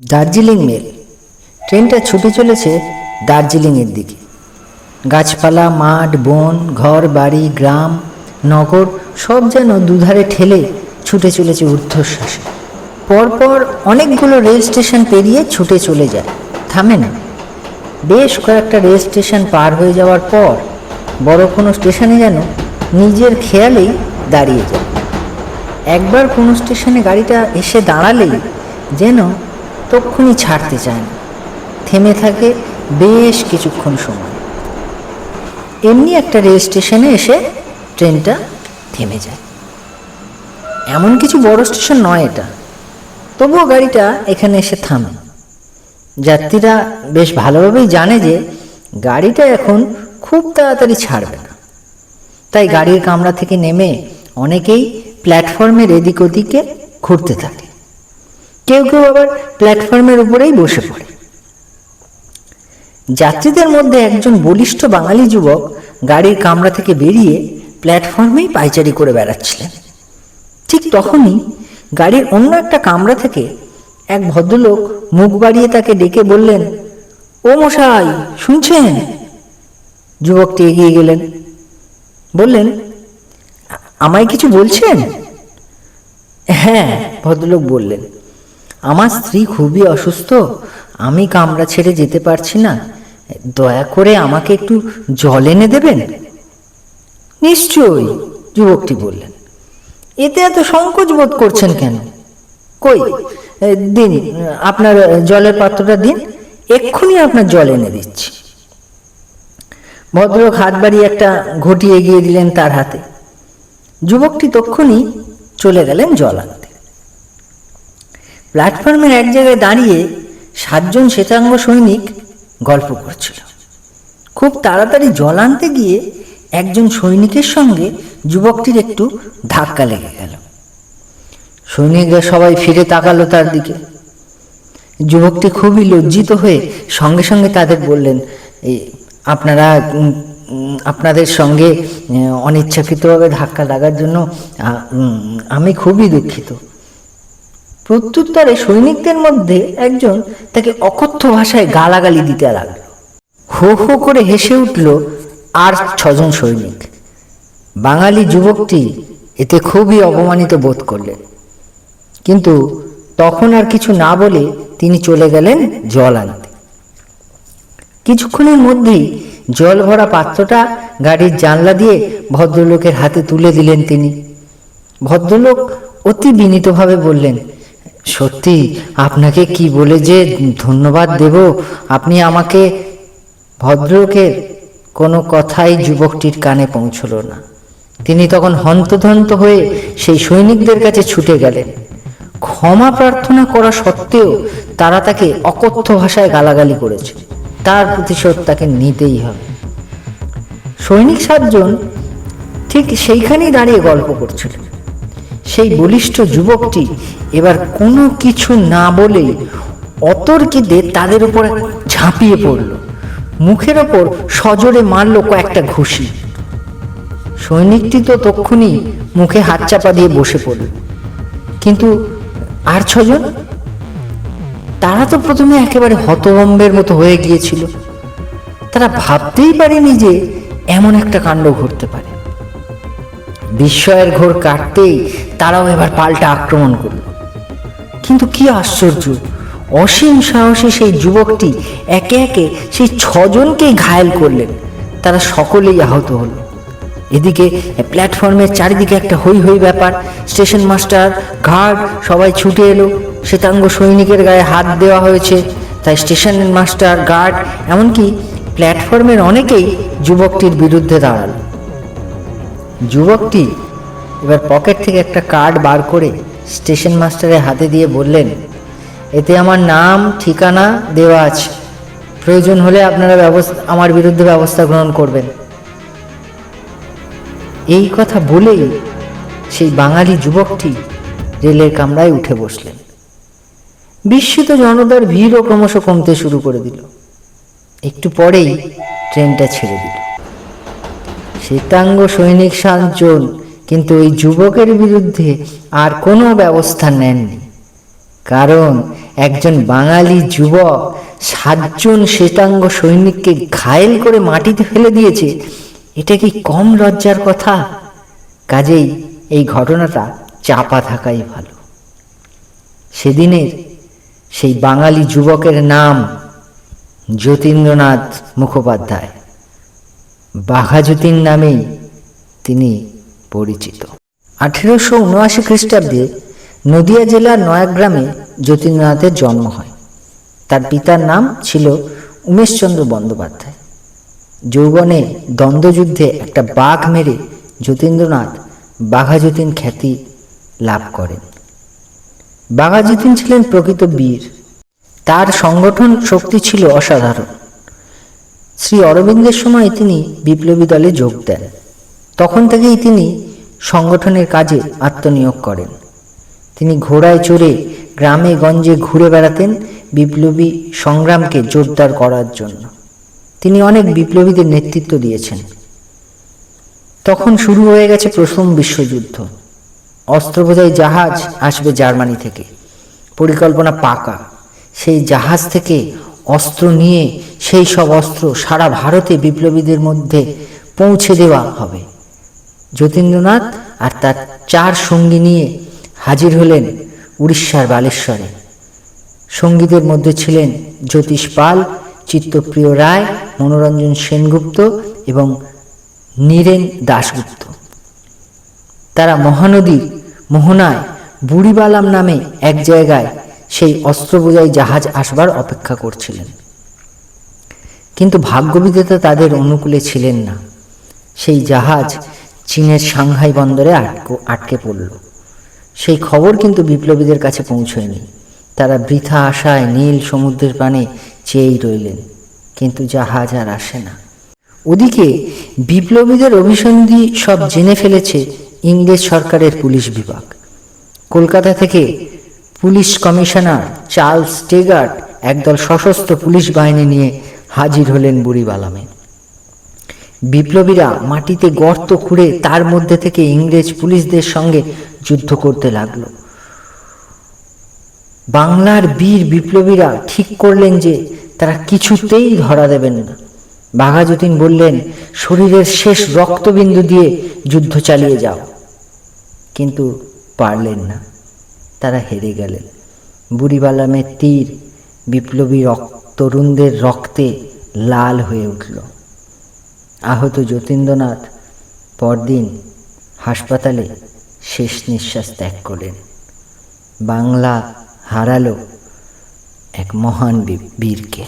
Darjeeling mail. ট্রেনটা ছুটে চলেছে দার্জিলিংয়ের দিকে। গাছপালা, মাঠ, বন, ঘর, বাড়ি, গ্রাম, নগর সব যেন দুধারে ঠেলে ছুটে চলেছে ঊর্ধ্বশ্বাসে। পরপর অনেকগুলো রেল স্টেশন পেরিয়ে ছুটে চলে যায়। থামে না। বেশ কয়েকটা রেল স্টেশন পার হয়ে যাওয়ার পর বড় কোনো স্টেশনে যেন নিজের খেয়ালেই দাঁড়িয়ে যায়। একবার কোনো স্টেশনে গাড়িটা এসে দাঁড়ালেই যেন তক্ষুনি ছাড়তে চায় না থেমে থাকে বেশ কিছুক্ষণ সময়। এমনি একটা রেল স্টেশনে এসে ট্রেনটা থেমে যায়। এমন কিছু বড় স্টেশন নয় এটা। তবুও গাড়িটা এখানে এসে থামে। যাত্রীরা বেশ ভালোভাবেই জানে যে গাড়িটা এখন খুব তাড়াতাড়ি ছাড়বে না। তাই গাড়ির কামরা থেকে নেমে অনেকেই প্ল্যাটফর্মের এদিক ওদিকে ঘুরতে থাকে। কেউ কেউ আবার প্ল্যাটফর্মের উপরেই বসে পড়ে। যাত্রীদের মধ্যে একজন বলিষ্ঠ বাঙালি যুবক গাড়ির কামরা থেকে বেরিয়ে প্ল্যাটফর্মেই পাইচারি করে বেড়াচ্ছিলেন। ঠিক তখনই গাড়ির অন্য একটা কামরা থেকে এক ভদ্রলোক মুখ বাড়িয়ে তাকে ডেকে বললেন, ও মশাই, শুনছেন? যুবকটি এগিয়ে গেলেন। বললেন আমায় কিছু বলছেন? হ্যাঁ ভদ্রলোক বললেন। আমার স্ত্রী খুবই অসুস্থ, আমি কামরা ছেড়ে যেতে পারছি না। দয়া করে আমাকে একটু জল এনে দেবেন? নিশ্চয়ই, যুবকটি বললেন। এতে এত সংকোচ বোধ করছেন কেন? কই দিন, আপনার জলের পাত্রটা দিন, এক্ষুনি আপনার জল এনে দিচ্ছি। ভদ্রলোক হাত বাড়িয়ে একটা ঘটি এগিয়ে দিলেন তার হাতে। যুবকটি তক্ষুনি চলে গেলেন জল আনতে। প্ল্যাটফর্মের এক জায়গায় দাঁড়িয়ে সাতজন শ্বেতাঙ্গ সৈনিক গল্প করছিল। খুব তাড়াতাড়ি জল আনতে গিয়ে একজন সৈনিকের সঙ্গে যুবকটির একটু ধাক্কা লেগে গেল। সৈনিকরা সবাই ফিরে তাকালো তার দিকে। যুবকটি খুবই লজ্জিত হয়ে সঙ্গে সঙ্গে তাদের বললেন আপনারা আপনাদের সঙ্গে অনিচ্ছাকৃতভাবে ধাক্কা লাগার জন্য আমি খুবই দুঃখিত। প্রত্যুত্তরে সৈনিকদের মধ্যে একজন তাকে অকথ্য ভাষায় গালাগালি দিতে লাগল। হো হো করে হেসে উঠল আর ছজন সৈনিক। বাঙালি যুবকটি এতে খুবই অপমানিত বোধ করলেন। কিন্তু তখন আর কিছু না বলে তিনি চলে গেলেন জল আনতে। কিছুক্ষণের মধ্যেই জল ভরা পাত্রটা গাড়ির জানলা দিয়ে ভদ্রলোকের হাতে তুলে দিলেন তিনি। ভদ্রলোক অতি বিনীতভাবে বললেন সত্যি, আপনাকে কি বলে যে ধন্যবাদ দেব? আপনি আমাকে ভদ্রলোকের কোনো কথাই যুবকটির কানে পৌঁছলো না। তিনি তখন হন্তধন্ত হয়ে সেই সৈনিকদের কাছে ছুটে গেলেন। ক্ষমা প্রার্থনা করা সত্ত্বেও তারা তাকে অকথ্য ভাষায় গালাগালি করেছে। তার প্রতিশোধ তাকে নিতেই হবে। সৈনিক সাতজন ঠিক সেইখানেই দাঁড়িয়ে গল্প করছিল সেই বলিষ্ঠ যুবকটি এবার কোনো কিছু না বলেই অতর্কিতে তাদের উপর ঝাঁপিয়ে পড়ল। মুখের ওপর সজোরে মারল কয়েকটা ঘুষি। সৈনিকটি তো তক্ষুনি মুখে হাত চাপা দিয়ে বসে পড়ল। কিন্তু আর ছজন? তারা তো প্রথমে একেবারে হতভম্বের মতো হয়ে গিয়েছিল। তারা ভাবতেই পারেনি যে এমন একটা কাণ্ড ঘটতে পারে। বিস্ময়ের ঘোর কাটতেই তারাও এবার পাল্টা আক্রমণ করল। কিন্তু কি আশ্চর্য, অসীম সাহসী সেই যুবকটি একে একে সেই ছজনকেই ঘায়েল করলেন। তারা সকলেই আহত হলো। এদিকে প্ল্যাটফর্মের চারিদিকে একটা হই হই ব্যাপার, স্টেশন মাস্টার গার্ড সবাই ছুটে এলো। শ্বেতাঙ্গ সৈনিকের গায়ে হাত দেওয়া হয়েছে। তাই স্টেশন মাস্টার গার্ড এমনকি প্ল্যাটফর্মের অনেকেই যুবকটির বিরুদ্ধে দাঁড়াল। যুবকটি এবার পকেট থেকে একটা কার্ড বার করে স্টেশন মাস্টারের হাতে দিয়ে বললেন, এতে আমার নাম, ঠিকানা দেওয়া আছে। প্রয়োজন হলে আপনারা ব্যবস্থা, আমার বিরুদ্ধে ব্যবস্থা গ্রহণ করবেন। এই কথা বলেই সেই বাঙালি যুবকটি রেলের কামরায় উঠে বসলেন। বিস্মিত জনতার ভিড়ও ক্রমশ কমতে শুরু করে দিল। একটু পরেই ট্রেনটা ছেড়ে দিল। শ্বেতাঙ্গ সৈনিক সাতজন, কিন্তু ওই যুবকের বিরুদ্ধে আর কোনো ব্যবস্থা নেননি। কারণ একজন বাঙালি যুবক সাতজন শ্বেতাঙ্গ সৈনিককে ঘায়েল করে মাটিতে ফেলে দিয়েছে, এটা কি কম লজ্জার কথা? কাজেই এই ঘটনাটা চাপা থাকাই ভালো। সেদিনের সেই বাঙালি যুবকের নাম যতীন্দ্রনাথ মুখোপাধ্যায়। বাঘাযতীন নামেই তিনি পরিচিত। আঠেরোশো উনআশি খ্রিস্টাব্দে নদিয়া জেলার নয়াগ্রামে যতীন্দ্রনাথের জন্ম হয়। তার পিতার নাম ছিল উমেশচন্দ্র বন্দ্যোপাধ্যায়। যৌবনে দ্বন্দ্বযুদ্ধে একটা বাঘ মেরে যতীন্দ্রনাথ বাঘাযতীন খ্যাতি লাভ করেন। বাঘাযতীন ছিলেন প্রকৃত বীর। তার সংগঠন শক্তি ছিল অসাধারণ। শ্রী অরবিন্দের সময় তিনি বিপ্লবী দলে যোগ দেন। তখন থেকেই তিনি সংগঠনের কাজে আত্মনিয়োগ করেন। তিনি ঘোড়ায় চড়ে গ্রামে গঞ্জে ঘুরে বেড়াতেন বিপ্লবী সংগ্রামকে জোরদার করার জন্য। তিনি অনেক বিপ্লবীদের নেতৃত্ব দিয়েছেন। তখন শুরু হয়ে গেছে প্রথম বিশ্বযুদ্ধ। অস্ত্রবোঝাই জাহাজ আসবে জার্মানি থেকে। পরিকল্পনা পাকা। সেই জাহাজ থেকে অস্ত্র নিয়ে সেই সব অস্ত্র সারা ভারতে বিপ্লবীদের মধ্যে পৌঁছে দেওয়া হবে। যতীন্দ্রনাথ আর তার চার সঙ্গী নিয়ে হাজির হলেন উড়িষ্যার বালেশ্বরে। সঙ্গীদের মধ্যে ছিলেন জ্যোতিষ পাল, চিত্তপ্রিয় রায়, মনোরঞ্জন সেনগুপ্ত এবং নীরেন দাশগুপ্ত। তারা মহানদীর মোহনায় বুড়িবালাম নামে এক জায়গায় সেই অস্ত্রবোঝাই জাহাজ আসবার অপেক্ষা করছিলেন। কিন্তু ভাগ্যবিধাতা তাদের অনুকূলে ছিলেন না। সেই জাহাজ চীনের সাংহাই বন্দরে আটক, আটকে পড়ল। সেই খবর কিন্তু বিপ্লবীদের কাছে পৌঁছয়নি। তারা বৃথা আশায় নীল সমুদ্রের পানে চেয়েই রইলেন। কিন্তু জাহাজ আর আসে না। ওদিকে বিপ্লবীদের অভিসন্ধি সব জেনে ফেলেছে ইংরেজ সরকারের পুলিশ বিভাগ। কলকাতা থেকে পুলিশ কমিশনার চার্লস টেগার্ট একদল সশস্ত্র পুলিশ বাহিনী নিয়ে হাজির হলেন বুড়িবালামে। বিপ্লবীরা মাটিতে গর্ত খুঁড়ে তার মধ্যে থেকে ইংরেজ পুলিশদের সঙ্গে যুদ্ধ করতে লাগল। বাংলার বীর বিপ্লবীরা ঠিক করলেন যে তারা কিছুতেই ধরা দেবেন না। বাঘাযতীন বললেন, শরীরের শেষ রক্তবিন্দু দিয়ে যুদ্ধ চালিয়ে যাও। কিন্তু পারলেন না। তারা হেরে গেলেন। বুড়িবালামের তীর বিপ্লবী তরুণদের রক্তে লাল হয়ে উঠল। আহত যতীন্দ্রনাথ পরদিন হাসপাতালে শেষ নিঃশ্বাস ত্যাগ করলেন। বাংলা হারালো এক মহান বীরকে।